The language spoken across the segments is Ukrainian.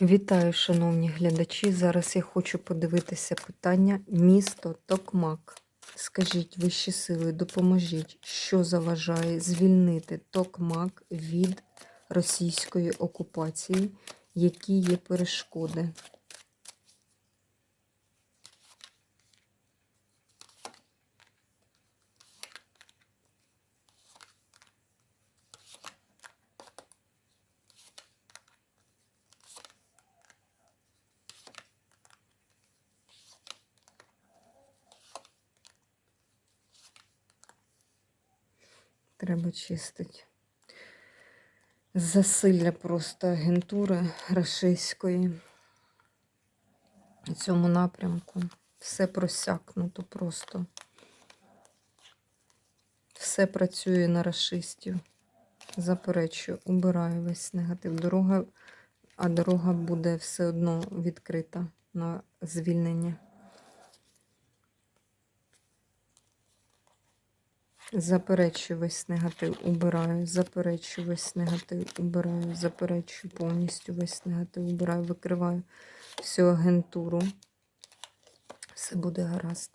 Вітаю, шановні глядачі. Зараз я хочу подивитися питання місто Токмак. Скажіть, вищі сили, допоможіть, що заважає звільнити Токмак від російської окупації, які є перешкоди? Треба чистити. Засилля просто агентури рашистської в цьому напрямку. Все просякнуто просто. Все працює на рашистів. Заперечую, убираю весь негатив. Дорога, а дорога буде все одно відкрита на звільнення. Заперечую весь негатив, убираю, заперечую весь негатив, убираю, заперечую повністю весь негатив, убираю, викриваю всю агентуру. Все буде гаразд.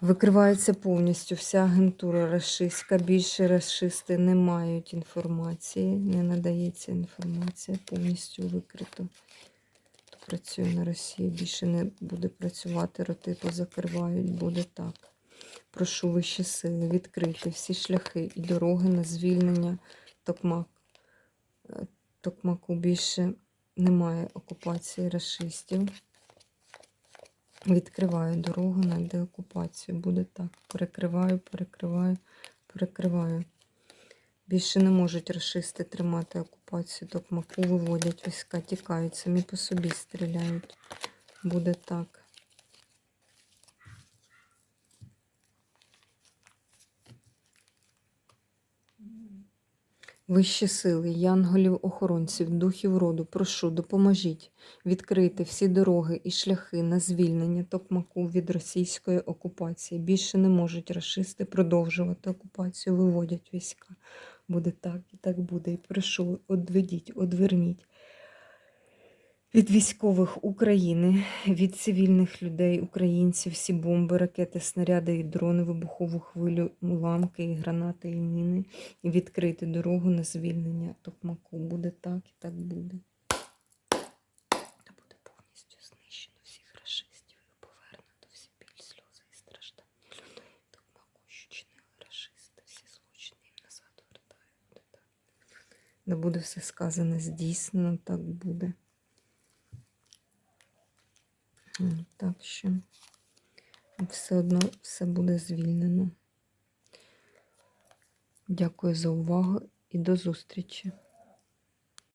Викривається повністю вся агентура расистська. Більше расисти не мають інформації, не надається інформація, повністю викрито. Хто працює на Росії, більше не буде працювати, роти позакривають, буде так. Прошу вищі сили відкрити всі шляхи і дороги на звільнення Токмак. Е, Токмаку більше немає окупації расистів. Відкриваю дорогу на деокупацію. Буде так. Перекриваю, перекриваю, перекриваю. Більше не можуть расисти тримати окупацію Токмаку, виводять війська, тікають, самі по собі стріляють. Буде так. Вищі сили, янголів, охоронців, духів роду, прошу, допоможіть відкрити всі дороги і шляхи на звільнення Токмаку від російської окупації. Більше не можуть расисти продовжувати окупацію, виводять війська. Буде так і так буде. І прошу, одведіть, одверніть від військових України, від цивільних людей, українців, всі бомби, ракети, снаряди і дрони, вибухову хвилю, уламки, і гранати, і міни, і відкрити дорогу на звільнення Токмаку. Буде так і так буде. Буде повністю знищено всіх расистів і повернуто всі біль, сльози і страждання. Токмаку, що чинили всі злочини їм назад вертаю. Буде. Да буде все сказане здійснено, так буде. Так що все одно все буде звільнено. Дякую за увагу і до зустрічі.